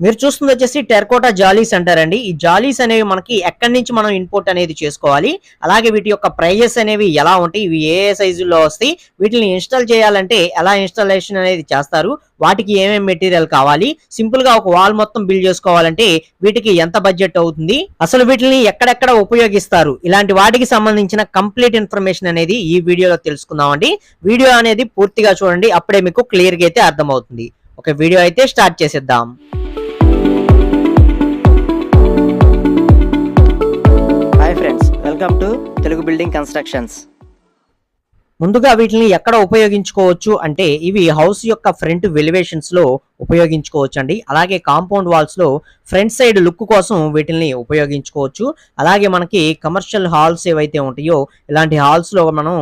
మీరు చూస్తుంది వచ్చేసి టెర్కోటా జాలీస్ అంటారండి ఈ జాలీస్ అనేవి మనకి ఎక్కడి నుంచి మనం ఇంపోర్ట్ అనేది చేసుకోవాలి అలాగే వీటి యొక్క ప్రైజెస్ అనేవి ఎలా ఉంటాయి ఇవి ఏ ఏ సైజుల్లో వస్తాయి వీటిని ఇన్స్టాల్ చేయాలంటే ఎలా ఇన్స్టాలేషన్ అనేది చేస్తారు వాటికి ఏమేమి మెటీరియల్ కావాలి సింపుల్గా ఒక వాల్ మొత్తం బిల్డ్ చేసుకోవాలంటే వీటికి ఎంత బడ్జెట్ అవుతుంది అసలు వీటిని ఎక్కడెక్కడ ఉపయోగిస్తారు ఇలాంటి వాటికి సంబంధించిన కంప్లీట్ ఇన్ఫర్మేషన్ అనేది ఈ వీడియోలో తెలుసుకుందామండి. వీడియో అనేది పూర్తిగా చూడండి అప్పుడే మీకు క్లియర్గా అయితే అర్థమవుతుంది. ఒక వీడియో అయితే స్టార్ట్ చేసేద్దాం. Welcome to Telugu building constructions. ముందుగా వీటిని ఎక్కడ ఉపయోగించుకోవచ్చు అంటే ఇవి హౌస్ యొక్క ఫ్రంట్ వెలివేషన్స్లో ఉపయోగించుకోవచ్చు అండి అలాగే కాంపౌండ్ వాల్స్లో ఫ్రంట్ సైడ్ లుక్ కోసం వీటిని ఉపయోగించుకోవచ్చు. అలాగే మనకి కమర్షియల్ హాల్స్ ఏవైతే ఉంటాయో ఇలాంటి హాల్స్లో మనం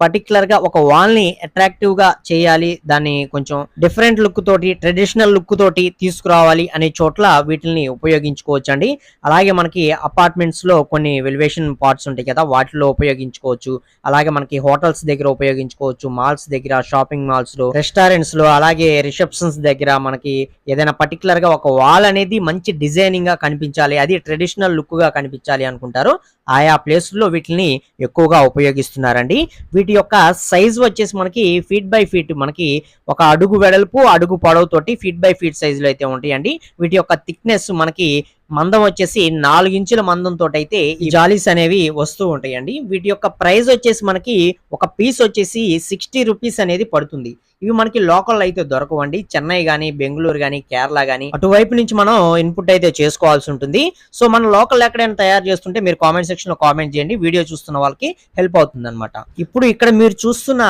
పర్టికులర్గా ఒక వాల్ని అట్రాక్టివ్గా చేయాలి దాన్ని కొంచెం డిఫరెంట్ లుక్ తోటి ట్రెడిషనల్ లుక్ తోటి తీసుకురావాలి అనే చోట్ల వీటిని ఉపయోగించుకోవచ్చు అండి అలాగే మనకి అపార్ట్మెంట్స్లో కొన్ని వెలివేషన్ పార్ట్స్ ఉంటాయి కదా వాటిలో ఉపయోగించుకోవచ్చు. అలాగే మనకి హోటల్స్ దగ్గర ఉపయోగించుకోవచ్చు మాల్స్ దగ్గర షాపింగ్ మాల్స్లో రెస్టారెంట్స్లో అలాగే రిసెప్షన్స్ దగ్గర మనకి ఏదైనా పర్టికులర్గా ఒక వాల్ అనేది మంచి డిజైనింగ్గా కనిపించాలి అది ట్రెడిషనల్ లుక్గా కనిపించాలి అనుకుంటారు. ఆయా ప్లేస్లో వీటిని ఎక్కువగా ఉపయోగిస్తున్నారండి. వీటి యొక్క సైజ్ వచ్చేసి మనకి ఫీట్ బై ఫీట్ మనకి ఒక అడుగు వెడల్పు అడుగు పొడవు తోటి ఫీట్ బై ఫీట్ సైజులో అయితే ఉంటాయండి. వీటి యొక్క థిక్నెస్ మనకి మందం వచ్చేసి నాలుగు ఇంచుల మందం తోటి అయితే ఈ జాలీస్ అనేవి వస్తూ ఉంటాయండి. వీటి యొక్క ప్రైస్ వచ్చేసి మనకి ఒక పీస్ వచ్చేసి సిక్స్టీ రూపీస్ అనేది పడుతుంది. ఇవి మనకి లోకల్ అయితే దొరకవండి. చెన్నై గానీ బెంగళూరు గానీ కేరళ గానీ అటువైపు నుంచి మనం ఇన్పుట్ అయితే చేసుకోవాల్సి ఉంటుంది. సో మన లోకల్ ఎక్కడైనా తయారు చేస్తుంటే మీరు కామెంట్ సెక్షన్లో కామెంట్ చేయండి. వీడియో చూస్తున్న వాళ్ళకి హెల్ప్ అవుతుంది అనమాట ఇప్పుడు ఇక్కడ మీరు చూస్తున్న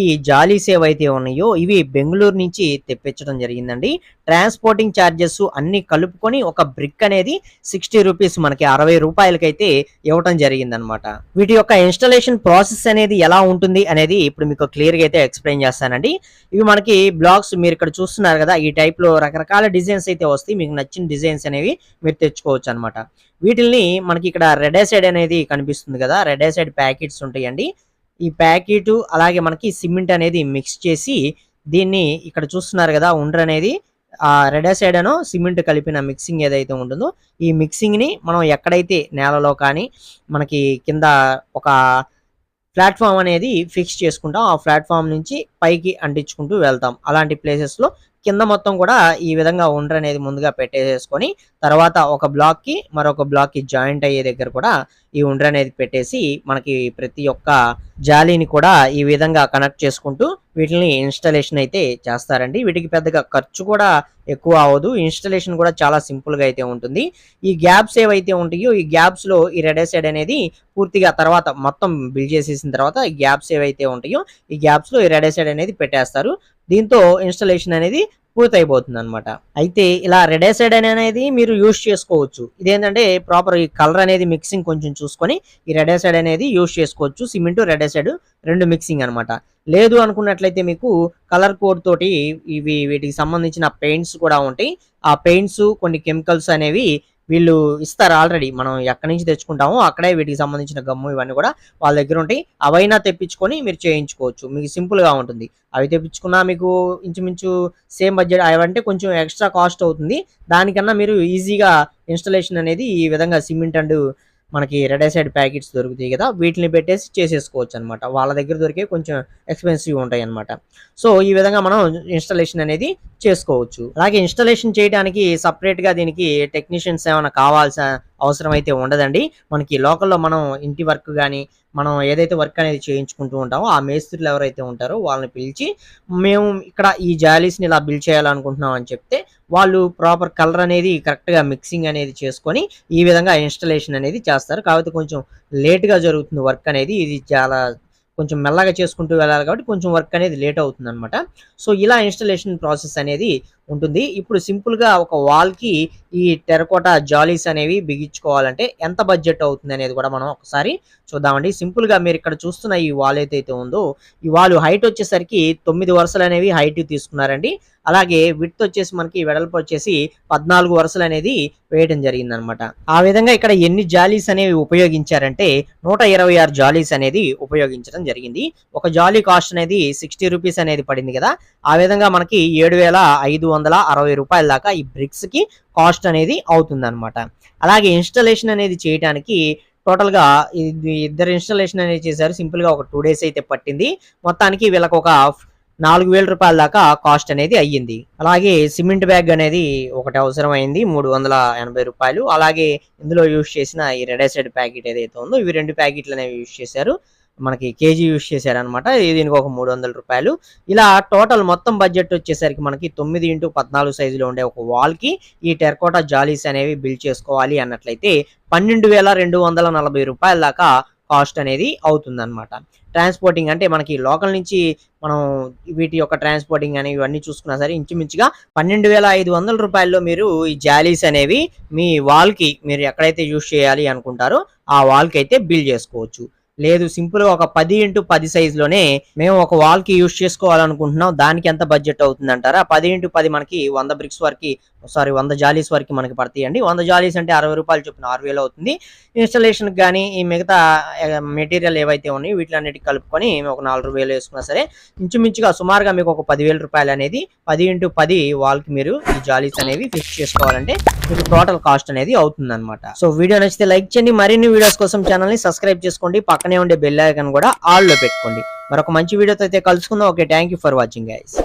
ఈ జాలీస్ అయితే ఉన్నాయో ఇవి బెంగళూరు నుంచి తెప్పించడం జరిగిందండి. ట్రాన్స్పోర్టింగ్ ఛార్జెస్ అన్ని కలుపుకొని ఒక బ్రిక్ అనేది సిక్స్టీ రూపీస్ మనకి అరవై రూపాయలకైతే ఇవ్వటం జరిగిందనమాట వీటి యొక్క ఇన్స్టాలేషన్ ప్రాసెస్ అనేది ఎలా ఉంటుంది అనేది ఇప్పుడు మీకు క్లియర్గా అయితే ఎక్స్ప్లెయిన్ చేస్తానండి. ఇవి మనకి బ్లాగ్స్ మీరు ఇక్కడ చూస్తున్నారు కదా ఈ టైప్లో రకరకాల డిజైన్స్ అయితే వస్తాయి. మీకు నచ్చిన డిజైన్స్ అనేవి మీరు తెచ్చుకోవచ్చు అనమాట వీటిల్ని మనకి ఇక్కడ రెడ్ సైడ్ అనేది కనిపిస్తుంది కదా రెడ్ సైడ్ ప్యాకెట్స్ ఉంటాయండి. ఈ ప్యాకెట్ అలాగే మనకి సిమెంట్ అనేది మిక్స్ చేసి దీన్ని ఇక్కడ చూస్తున్నారు కదా ఉండ్ర అనేది ఆ రెడ్ సైడ్ అను సిమెంట్ కలిపిన మిక్సింగ్ ఏదైతే ఉంటుందో ఈ మిక్సింగ్ని మనం ఎక్కడైతే నేలలో కానీ మనకి కింద ఒక ప్లాట్ఫామ్ అనేది ఫిక్స్ చేసుకుంటాం. ఆ ప్లాట్ఫామ్ నుంచి పైకి అంటించుకుంటూ వెళ్తాం. అలాంటి ప్లేసెస్లో కింద మొత్తం కూడా ఈ విధంగా ఉండ్ర అనేది ముందుగా పెట్టేసుకొని తర్వాత ఒక బ్లాక్కి మరొక బ్లాక్కి జాయింట్ అయ్యే దగ్గర కూడా ఈ ఉండ్ర అనేది పెట్టేసి మనకి ప్రతి ఒక్క జాలీని కూడా ఈ విధంగా కనెక్ట్ చేసుకుంటూ వీటిని ఇన్స్టాలేషన్ అయితే చేస్తారండి. వీటికి పెద్దగా ఖర్చు కూడా ఎక్కువ అవ్వదు. ఇన్స్టాలేషన్ కూడా చాలా సింపుల్గా అయితే ఉంటుంది. ఈ గ్యాప్స్ ఏవైతే ఉంటాయో ఈ గ్యాప్స్లో ఈ రెడ్ సైడ్ అనేది పూర్తిగా తర్వాత మొత్తం బిల్డ్ చేసేసిన తర్వాత ఈ గ్యాప్స్ ఏవైతే ఉంటాయో ఈ గ్యాప్స్లో ఈ రెడే సైడ్ అనేది పెట్టేస్తారు. దీంతో ఇన్స్టలేషన్ అనేది పూర్తయిపోతుంది అనమాట అయితే ఇలా రెడ్ సైడ్ అనేది మీరు యూస్ చేసుకోవచ్చు. ఇదేంటంటే ప్రాపర్ ఈ కలర్ అనేది మిక్సింగ్ కొంచెం చూసుకొని ఈ రెడ్ సైడ్ అనేది యూస్ చేసుకోవచ్చు. సిమెంట్ రెడ్ సైడ్ రెండు మిక్సింగ్ అన్నమాట. లేదు అనుకున్నట్లయితే మీకు కలర్ కోడ్ తోటి ఇవి వీటికి సంబంధించిన పెయింట్స్ కూడా ఉంటాయి. ఆ పెయింట్స్ కొన్ని కెమికల్స్ అనేవి వీళ్ళు ఇస్తారు ఆల్రెడీ. మనం ఎక్కడి నుంచి తెచ్చుకుంటామో అక్కడే వీటికి సంబంధించిన గమ్ము ఇవన్నీ కూడా వాళ్ళ దగ్గర ఉంటాయి. అవైనా తెప్పించుకొని మీరు చేయించుకోవచ్చు. మీకు సింపుల్గా ఉంటుంది. అవి తెప్పించుకున్నా మీకు ఇంచుమించు సేమ్ బడ్జెట్ అవంటే కొంచెం ఎక్స్ట్రా కాస్ట్ అవుతుంది. దానికన్నా మీరు ఈజీగా ఇన్స్టలేషన్ అనేది ఈ విధంగా సిమెంట్ అండ్ మనకి రెడ్ సైడ్ ప్యాకెట్స్ దొరుకుతాయి కదా వీటిని పెట్టేసి చేసేసుకోవచ్చు అనమాట వాళ్ళ దగ్గర దొరికే కొంచెం ఎక్స్పెన్సివ్ ఉంటాయి అనమాట సో ఈ విధంగా మనం ఇన్స్టాలేషన్ అనేది చేసుకోవచ్చు. అలాగే ఇన్స్టాలేషన్ చేయడానికి సపరేట్గా దీనికి టెక్నీషియన్స్ ఏమైనా కావాల్సిన అవసరం అయితే ఉండదండి. మనకి లోకల్లో మనం ఇంటి వర్క్ కానీ మనం ఏదైతే వర్క్ అనేది చేయించుకుంటూ ఉంటామో ఆ మేస్త్రులు ఎవరైతే ఉంటారో వాళ్ళని పిలిచి మేము ఇక్కడ ఈ జాలీస్ని ఇలా బిల్ చేయాలనుకుంటున్నాం అని చెప్తే వాళ్ళు ప్రాపర్ కలర్ అనేది కరెక్ట్గా మిక్సింగ్ అనేది చేసుకొని ఈ విధంగా ఇన్స్టలేషన్ అనేది చేస్తారు. కాకపోతే కొంచెం లేట్గా జరుగుతుంది వర్క్ అనేది. ఇది చాలా కొంచెం మెల్లగా చేసుకుంటూ వెళ్ళాలి కాబట్టి కొంచెం వర్క్ అనేది లేట్ అవుతుంది అనమాట సో ఇలా ఇన్స్టలేషన్ ప్రాసెస్ అనేది ఉంటుంది. ఇప్పుడు సింపుల్గా ఒక వాల్కి ఈ టెరకోటా జాలీస్ అనేవి బిగించుకోవాలంటే ఎంత బడ్జెట్ అవుతుంది అనేది కూడా మనం ఒకసారి చూద్దామండి. సింపుల్గా మీరు ఇక్కడ చూస్తున్న ఈ వాల్ ఏదైతే ఉందో ఈ వాల్ హైట్ వచ్చేసరికి తొమ్మిది వరుసలు అనేవి హైట్ తీసుకున్నారండి. అలాగే విత్ వచ్చేసి మనకి వెడల్పు వచ్చేసి పద్నాలుగు వరుసలు అనేది వేయడం జరిగింది అనమాట ఆ విధంగా ఇక్కడ ఎన్ని జాలీస్ అనేవి ఉపయోగించారంటే నూట ఇరవై ఆరు జాలీస్ అనేది ఉపయోగించడం జరిగింది. ఒక జాలీ కాస్ట్ అనేది సిక్స్టీ రూపీస్ అనేది పడింది కదా. ఆ విధంగా మనకి ఏడు వేల ఐదు వందల అరవై రూపాయల దాకా ఈ బ్రిక్స్కి కాస్ట్ అనేది అవుతుంది అలాగే ఇన్స్టాలేషన్ అనేది చేయడానికి టోటల్గా ఇద్దరు ఇన్స్టాలేషన్ అనేది చేశారు. సింపుల్గా ఒక టూ డేస్ అయితే పట్టింది. మొత్తానికి వీళ్ళకి ఒక నాలుగు వేల రూపాయల దాకా కాస్ట్ అనేది అయ్యింది. అలాగే సిమెంట్ బ్యాగ్ అనేది ఒకటి అవసరం అయింది మూడు వందల ఎనభై రూపాయలు. అలాగే ఇందులో యూజ్ చేసిన ఈ రెడైసైడ్ ప్యాకెట్ ఏదైతే ఉందో ఇవి రెండు ప్యాకెట్లు అనేవి యూజ్ చేశారు. మనకి కేజీ యూజ్ చేశారు అనమాట దీనికి ఒక మూడు వందల రూపాయలు. ఇలా టోటల్ మొత్తం బడ్జెట్ వచ్చేసరికి మనకి తొమ్మిది ఇంటూ పద్నాలుగు సైజులో ఉండే ఒక వాల్కి ఈ టెర్కోటా జాలీస్ అనేవి బిల్డ్ చేసుకోవాలి అన్నట్లయితే పన్నెండు వేల రెండు వందల నలభై రూపాయల దాకా కాస్ట్ అనేది అవుతుంది అనమాట ట్రాన్స్పోర్టింగ్ అంటే మనకి లోకల్ నుంచి మనం వీటి యొక్క ట్రాన్స్పోర్టింగ్ అనేవి ఇవన్నీ చూసుకున్నా సరే ఇంచుమించుగా పన్నెండు వేల ఐదు వందల రూపాయల్లో మీరు ఈ జాలీస్ అనేవి మీ వాల్కి మీరు ఎక్కడైతే యూజ్ చేయాలి అనుకుంటారో ఆ వాల్కి అయితే బిల్ చేసుకోవచ్చు. లేదు సింపుల్గా ఒక పది ఇంటూ పది సైజ్లోనే మేము ఒక వాల్కి యూజ్ చేసుకోవాలనుకుంటున్నాం. దానికి ఎంత బడ్జెట్ అవుతుంది అంటారా పది ఇంటూ పది మనకి వంద బ్రిక్స్ వరకు సారీ వంద జాలీస్ వరకు మనకి పడతాయండి. వంద జాలీస్ అంటే అరవై రూపాయలు చొప్పున ఆరు వేలు అవుతుంది. ఇన్స్టలేషన్ కానీ ఈ మిగతా మెటీరియల్ ఏవైతే ఉన్నాయో వీటిలన్నిటికి కలుపుకొని ఒక నాలుగు వేలు వేసుకున్నా సరే ఇంచుమించుగా సుమారుగా మీకు ఒక పదివేల రూపాయలు అనేది పది ఇంటూ పది వాల్కి మీరు ఈ జాలీస్ అనేవి ఫిక్స్ చేసుకోవాలంటే మీకు టోటల్ కాస్ట్ అనేది అవుతుంది అనమాట సో వీడియో నచ్చితే లైక్ చేయండి. మరిన్ని వీడియోస్ కోసం ఛానల్ని సబ్స్క్రైబ్ చేసుకోండి. పక్కనే ఉండే బెల్ ఐకన్ కూడా ఆల్లో పెట్టుకోండి. మరొక మంచి వీడియోతో అయితే కలుసుకుందాం. Okay thank you for watching guys